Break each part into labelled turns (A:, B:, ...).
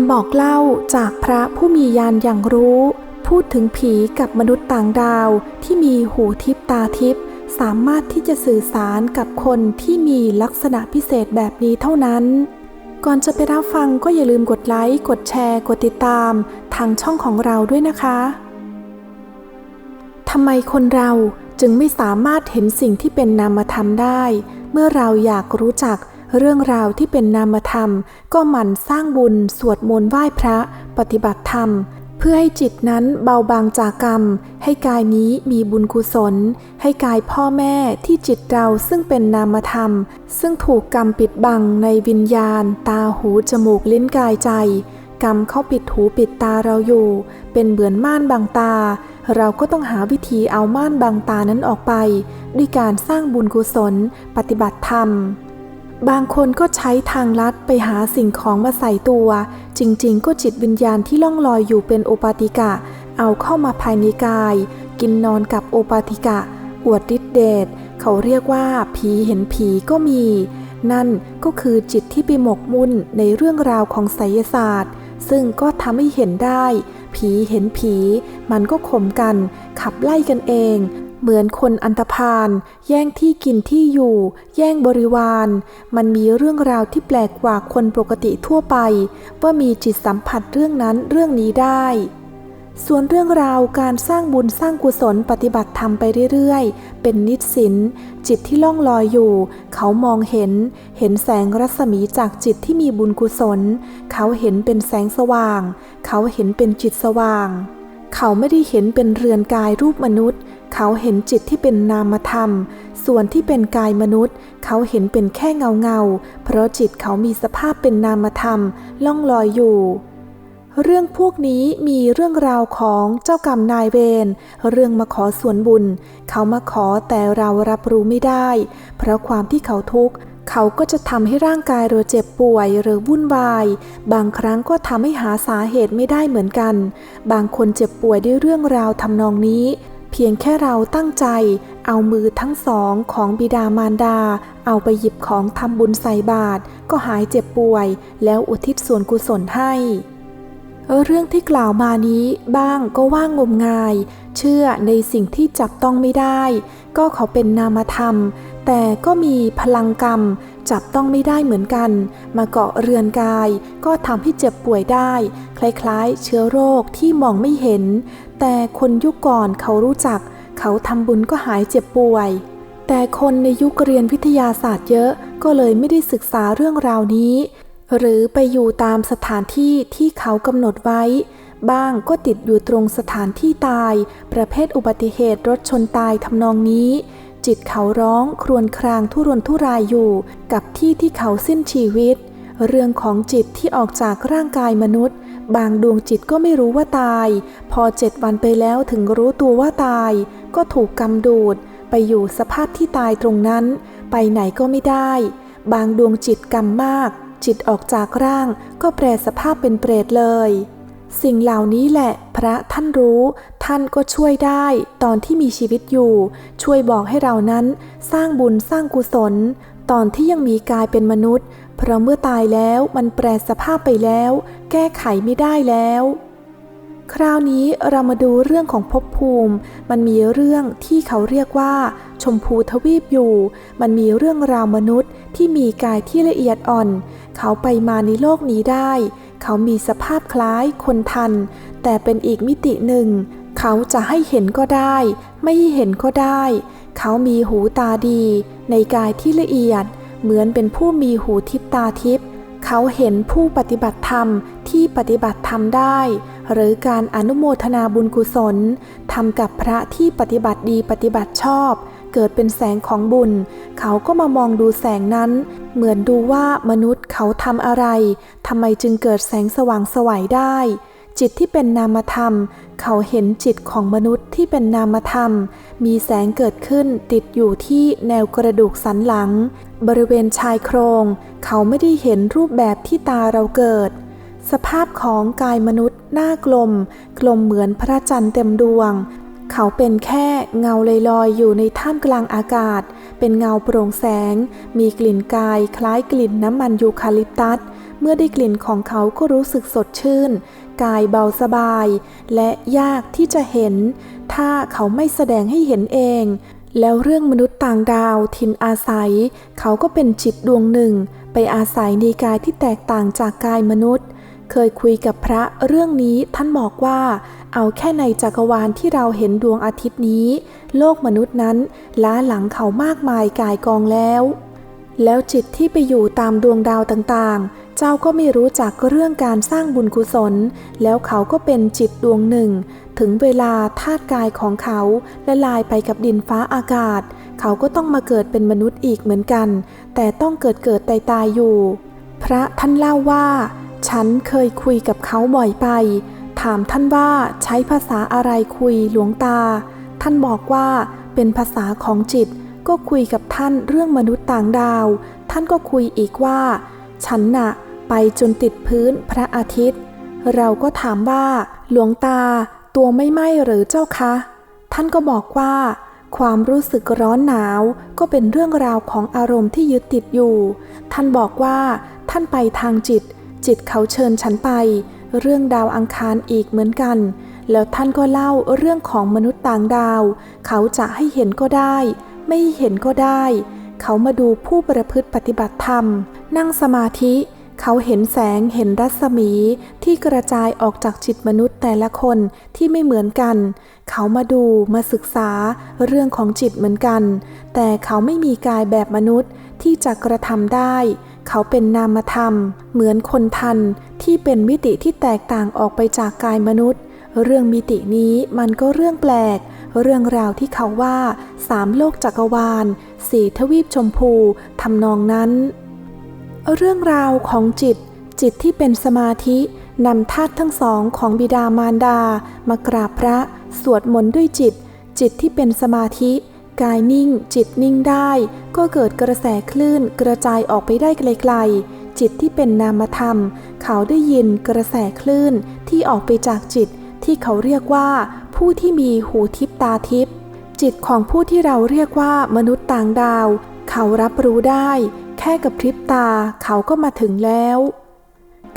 A: ำบอกเล่าจากพระผู้มีญาณอย่างรู้ พูดถึงผีกับมนุษย์ต่างดาวที่มีหูทิพตาทิพสามารถที่จะสื่อสารกับคนที่มีลักษณะพิเศษแบบนี้เท่านั้น ก่อนจะไปรับฟังก็อย่าลืมกดไลค์ กดแชร์ กดติดตาม ทางช่องของเราด้วยนะคะทำไมคนเราจึงไม่สามารถเห็นสิ่งที่เป็นนามธรรมได้ เมื่อเราอยากรู้จัก เรื่องราวที่เป็นนามธรรม ก็หมั่นสร้างบุญ สวดมนต์ไหว้พระ ปฏิบัติธรรม เพื่อให้จิตนั้นเบาบางจากกรรม ให้กายนี้มีบุญกุศล ให้กายพ่อแม่ที่จิตเราซึ่งเป็นนามธรรม ซึ่งถูกกรรมปิดบังในวิญญาณ ตาหูจมูกลิ้นกายใจ กรรมเข้าปิดหูปิดตาเราอยู่ เป็นเหมือนม่านบังตาเราก็ต้องหาวิธีเอาม่านบังตานั้นออกไป ด้วยการสร้างบุญกุศล ปฏิบัติธรรม บางคนก็ใช้ทางลัดไปหาสิ่งของมาใส่ตัว จริงๆ ก็จิตวิญญาณที่ล่องลอยอยู่เป็นโอปาติกะ เอาเข้ามาภายในกาย กินนอนกับโอปาติกะ อวดฤทธิเดชเขาเรียกว่า ผีเห็นผีก็มี นั่นก็คือจิตที่ไปหมกมุ่นในเรื่องราวของไสยศาสตร์ ซึ่งก็ทำให้เห็นได้ ผีเห็นผี มันก็ข่มกัน ขับไล่กันเอง เหมือนคนอันตพาลแย่งที่กินที่อยู่ แย่งบริวาร มันมีเรื่องราวที่แปลกกว่าคนปกติทั่วไป ว่ามีจิตสัมผัสเรื่องนั้นเรื่องนี้ได้ ส่วนเรื่องราวการสร้างบุญสร้างกุศลปฏิบัติธรรมไปเรื่อยๆ เป็นนิสินจิตที่ล่องลอยอยู่ เขามองเห็น เห็นแสงรัศมีจากจิตที่มีบุญกุศล เขาเห็นเป็นแสงสว่าง เขาเห็นเป็นจิตสว่าง เขาไม่ได้เห็นเป็นเรือนกายรูปมนุษย์ เขาเห็นจิตที่เป็นนามธรรม ส่วนที่เป็นกายมนุษย์ เขาเห็นเป็นแค่เงาเงาๆเพราะจิตเขามีสภาพเป็นนามธรรม ล่องลอยอยู่ เรื่องพวกนี้มีเรื่องราวของเจ้ากรรมนายเวร เรื่องมาขอส่วนบุญ เขามาขอแต่เรารับรู้ไม่ได้ เพราะความที่เขาทุกข์เขาก็จะทำให้ร่างกายเราเจ็บป่วยหรือวุ่นวาย บางครั้งก็ทำให้หาสาเหตุไม่ได้เหมือนกัน บางคนเจ็บป่วยด้วยเรื่องราวทำนองนี้ เพียงแค่เราตั้งใจเอามือทั้งสองของบิดามารดา เอาไปหยิบของทำบุญใส่บาตรก็หายเจ็บป่วย แล้วอุทิศส่วนกุศลให้เรื่องที่กล่าวมานี้บ้างก็ว่างงมงาย เชื่อในสิ่งที่จับต้องไม่ได้ ก็เขาเป็นนามธรรม แต่ก็มีพลังกรรม จับต้องไม่ได้เหมือนกัน มาเกาะเรือนกาย ก็ทำให้เจ็บป่วยได้ คล้ายๆ เชื้อโรคที่มองไม่เห็น แต่คนยุคก่อนเขารู้จัก เขาทำบุญก็หายเจ็บป่วย แต่คนในยุคเรียนวิทยาศาสตร์เยอะก็เลยไม่ได้ศึกษาเรื่องราวนี้ หรือไปอยู่ตามสถานที่ที่เขากำหนดไว้ บ้างก็ติดอยู่ตรงสถานที่ตาย ประเภทอุบัติเหตุรถชนตายทำนองนี้ จิตเขาร้องครวญครางทุรนทุรายอยู่กับที่ที่เขาสิ้นชีวิต เรื่องของจิตที่ออกจากร่างกายมนุษย์ บางดวงจิตก็ไม่รู้ว่าตาย พอเจ็ดวันไปแล้วถึงรู้ตัวว่าตาย ก็ถูกกำดูด ไปอยู่สภาพที่ตายตรงนั้น ไปไหนก็ไม่ได้ บางดวงจิตกรรมมาก จิตออกจากร่างก็แปรสภาพเป็นเปรตเลย สิ่งเหล่านี้แหละพระท่านรู้ ท่านก็ช่วยได้ตอนที่มีชีวิตอยู่ ช่วยบอกให้เรานั้นสร้างบุญสร้างกุศล ตอนที่ยังมีกายเป็นมนุษย์ เพราะเมื่อตายแล้วมันแปรสภาพไปแล้ว แก้ไขไม่ได้แล้ว คราวนี้เรามาดูเรื่องของภพภูมิ มันมีเรื่องที่เขาเรียกว่า ชมพูทวีปอยู่ มันมีเรื่องราวมนุษย์ที่มีกายที่ละเอียดอ่อน เขาไปมาในโลกนี้ได้ เขามีสภาพคล้ายคนทัน แต่เป็นอีกมิติหนึ่ง เขาจะให้เห็นก็ได้ ไม่เห็นก็ได้ เขามีหูตาดี ในกายที่ละเอียด เหมือนเป็นผู้มีหูทิพตาทิพเขาเห็นผู้ปฏิบัติธรรมที่ปฏิบัติธรรมได้ หรือการอนุโมทนาบุญกุศลทำกับพระที่ปฏิบัติดีปฏิบัติชอบ เกิดเป็นแสงของบุญ เขาก็มามองดูแสงนั้น เหมือนดูว่ามนุษย์เขาทำอะไรทำไมจึงเกิดแสงสว่างสวัยได้ จิตที่เป็นนามธรรม เขาเห็นจิตของมนุษย์ที่เป็นนามธรรม มีแสงเกิดขึ้นติดอยู่ที่แนวกระดูกสันหลัง บริเวณชายโครง เขาไม่ได้เห็นรูปแบบที่ตาเราเกิดสภาพของกายมนุษย์หน้ากลม กลมเหมือนพระจันทร์เต็มดวง เขาเป็นแค่เงาลอยๆ อยู่ในท่ามกลางอากาศ เป็นเงาโปร่งแสง มีกลิ่นกายคล้ายกลิ่นน้ำมันยูคาลิปตัส เมื่อได้กลิ่นของเขาก็รู้สึกสดชื่น กายเบาสบาย และยากที่จะเห็น ถ้าเขาไม่แสดงให้เห็นเอง แล้วเรื่องมนุษย์ต่างดาวถิ่นอาศัย เขาก็เป็นจิตดวงหนึ่ง ไปอาศัยในกายที่แตกต่างจากกายมนุษย์ เคยคุยกับพระเรื่องนี้ท่านบอกว่า เอาแค่ในจักรวาลที่เราเห็นดวงอาทิตย์นี้ โลกมนุษย์นั้นล้าหลังเขามากมายกายกองแล้ว แล้วจิตที่ไปอยู่ตามดวงดาวต่างๆ เจ้าก็ไม่รู้จักเรื่องการสร้างบุญกุศล แล้วเขาก็เป็นจิตดวงหนึ่ง ถึงเวลาธาตุกายของเขาละลายไปกับดินฟ้าอากาศ เขาก็ต้องมาเกิดเป็นมนุษย์อีกเหมือนกัน แต่ต้องเกิดเกิดตายตายอยู่ พระท่านเล่าว่า ฉันเคยคุยกับเขาบ่อยไป ถามท่านว่าใช้ภาษาอะไรคุยหลวงตา ท่านบอกว่าเป็นภาษาของจิต ก็คุยกับท่านเรื่องมนุษย์ต่างดาว ท่านก็คุยอีกว่า ฉันน่ะไปจนติดพื้นพระอาทิตย์ เราก็ถามว่า หลวงตา ตัวไม่ไหม้หรือเจ้าคะ ท่านก็บอกว่า ความรู้สึกร้อนหนาว ก็เป็นเรื่องราวของอารมณ์ที่ยึดติดอยู่ ท่านบอกว่า ท่านไปทางจิต จิตเขาเชิญฉันไป เรื่องดาวอังคารอีกเหมือนกัน แล้วท่านก็เล่าเรื่องของมนุษย์ต่างดาว เขาจะให้เห็นก็ได้ ไม่เห็นก็ได้ เขามาดูผู้ประพฤติปฏิบัติธรรม นั่งสมาธิ เขาเห็นแสงเห็นรัศมีที่กระจายออกจากจิตมนุษย์แต่ละคนที่ไม่เหมือนกัน เขามาดูมาศึกษาเรื่องของจิตเหมือนกัน แต่เขาไม่มีกายแบบมนุษย์ที่จะกระทำได้ เขาเป็นนามธรรม เหมือนคนทันที่เป็นมิติที่แตกต่างออกไปจากกายมนุษย์ เรื่องมิตินี้มันก็เรื่องแปลก เรื่องราวที่เขาว่าสามโลกจักรวาลสี่ทวีปชมพูทำนองนั้น เรื่องราวของจิต จิตที่เป็นสมาธินำธาตุทั้งสองของบิดามารดามากราบพระ สวดมนต์ด้วยจิต จิตที่เป็นสมาธิ กายนิ่ง จิตนิ่งได้ ก็เกิดกระแสคลื่นกระจายออกไปได้ไกลๆ จิตที่เป็นนามธรรม เขาได้ยินกระแสคลื่นที่ออกไปจากจิต ที่เขาเรียกว่า ผู้ที่มีหูทิพตาทิพจิตของผู้ที่เราเรียกว่ามนุษย์ต่างดาว เขารับรู้ได้ แค่กับพริบตาเขาก็มาถึงแล้ว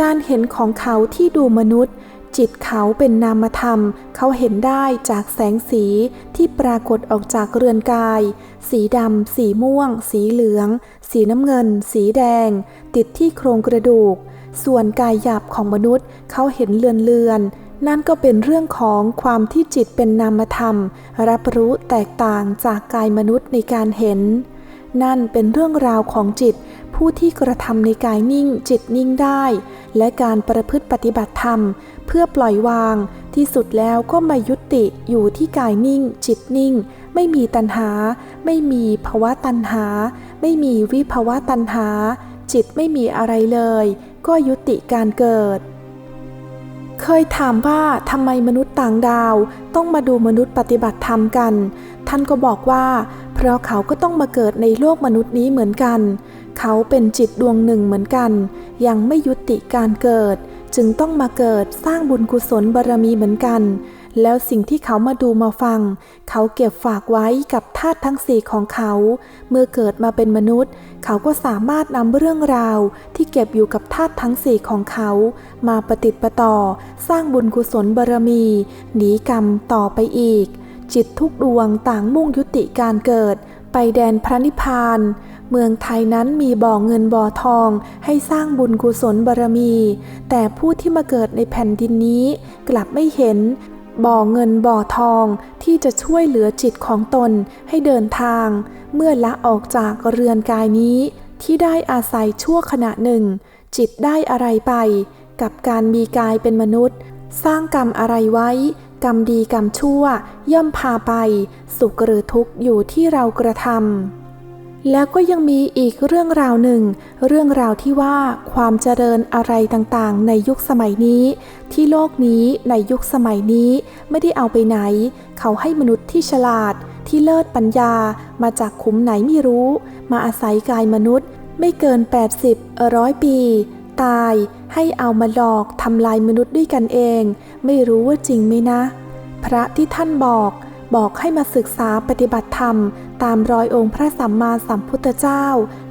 A: การเห็นของเขาที่ดูมนุษย์ จิตเขาเป็นนามธรรม เขาเห็นได้จากแสงสีที่ปรากฏออกจากเรือนกาย สีดำ สีม่วง สีเหลือง สีน้ำเงิน สีแดง ติดที่โครงกระดูก ส่วนกายหยาบของมนุษย์ เขาเห็นเลือนเลือนๆนั่นก็เป็นเรื่องของความที่จิตเป็นนามธรรม รับรู้แตกต่างจากกายมนุษย์ในการเห็น นั่นเป็นเรื่องราวของจิต ผู้ที่กระทำในกายนิ่งจิตนิ่งได้ และการประพฤติปฏิบัติธรรม เพื่อปล่อยวาง ที่สุดแล้วก็มายุติอยู่ที่กายนิ่ง จิตนิ่ง ไม่มีตัณหา ไม่มีภาวะตัณหา ไม่มีวิภาวะตัณหา จิตไม่มีอะไรเลย ก็ยุติการเกิดเคยถามว่าทำไมมนุษย์ต่างดาว ต้องมาดูมนุษย์ปฏิบัติธรรมกัน ท่านก็บอกว่า เพราะเขาก็ต้องมาเกิดในโลกมนุษย์นี้เหมือนกัน เขาเป็นจิตดวงหนึ่งเหมือนกัน ยังไม่ยุติการเกิด จึงต้องมาเกิดสร้างบุญกุศลบารมีเหมือนกัน แล้วสิ่งที่เขามาดูมาฟัง เขาเก็บฝากไว้กับธาตุทั้งสี่ของเขา เมื่อเกิดมาเป็นมนุษย์ เขาก็สามารถนำเรื่องราวที่เก็บอยู่กับธาตุทั้งสี่ของเขา มาปฏิติดประต่อ สร้างบุญกุศลบารมี หนีกรรมต่อไปอีกจิตทุกดวงต่างมุ่งยุติการเกิด ไปแดนพระนิพพาน เมืองไทยนั้นมีบ่อเงินบ่อทองให้สร้างบุญกุศลบารมี แต่ผู้ที่มาเกิดในแผ่นดินนี้ กลับไม่เห็นบ่อเงินบ่อทองที่จะช่วยเหลือจิตของตนให้เดินทาง เมื่อละออกจากเรือนกายนี้ ที่ได้อาศัยชั่วขณะหนึ่ง จิตได้อะไรไป กับการมีกายเป็นมนุษย์ สร้างกรรมอะไรไว้ กรรมดีกรรมชั่วย่อมพาไป สุขหรือทุกข์อยู่ที่เรากระทำแล้วก็ยังมีอีกเรื่องราวหนึ่ง เรื่องราวที่ว่าความเจริญอะไรต่างๆ ในยุคสมัยนี้ ที่โลกนี้ในยุคสมัยนี้ไม่ได้เอาไปไหน เขาให้มนุษย์ที่ฉลาด ที่เลิศปัญญามาจากขุมไหนไม่รู้ มาอาศัยกายมนุษย์ ไม่เกิน 80ร้อยปี ตาย ให้เอามาหลอกทำลายมนุษย์ด้วยกันเอง ไม่รู้ว่าจริงไหมนะ พระที่ท่านบอกบอกให้มาศึกษาปฏิบัติธรรม ตามรอยองค์พระสัมมาสัมพุทธเจ้า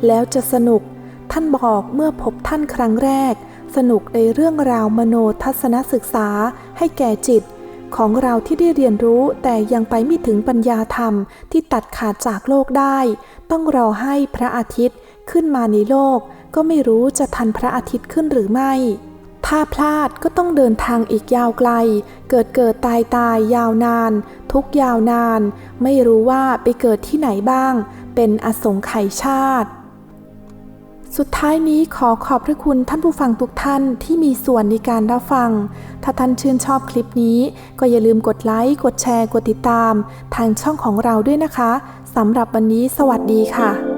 A: แล้วจะสนุก ท่านบอกเมื่อพบท่านครั้งแรก สนุกในเรื่องราวมโนทัศนศึกษาให้แก่จิต ของเราที่ได้เรียนรู้แต่ยังไปไม่ถึงปัญญาธรรมที่ตัดขาดจากโลกได้ ต้องรอให้พระอาทิตย์ขึ้นมาในโลก ก็ไม่รู้จะทันพระอาทิตย์ขึ้นหรือไม่ ถ้าพลาดก็ต้องเดินทางอีกยาวไกล เกิดเกิดตายตายยาวนาน ทุกยาวนาน ไม่รู้ว่าไปเกิดที่ไหนบ้าง เป็นอสงไขยชาติ สุดท้ายนี้ขอขอบพระคุณท่านผู้ฟังทุกท่านที่มีส่วนในการรับฟัง ถ้าท่านชื่นชอบคลิปนี้ ก็อย่าลืมกดไลค์ กดแชร์ กดติดตาม ทางช่องของเราด้วยนะคะสำหรับวันนี้สวัสดีค่ะ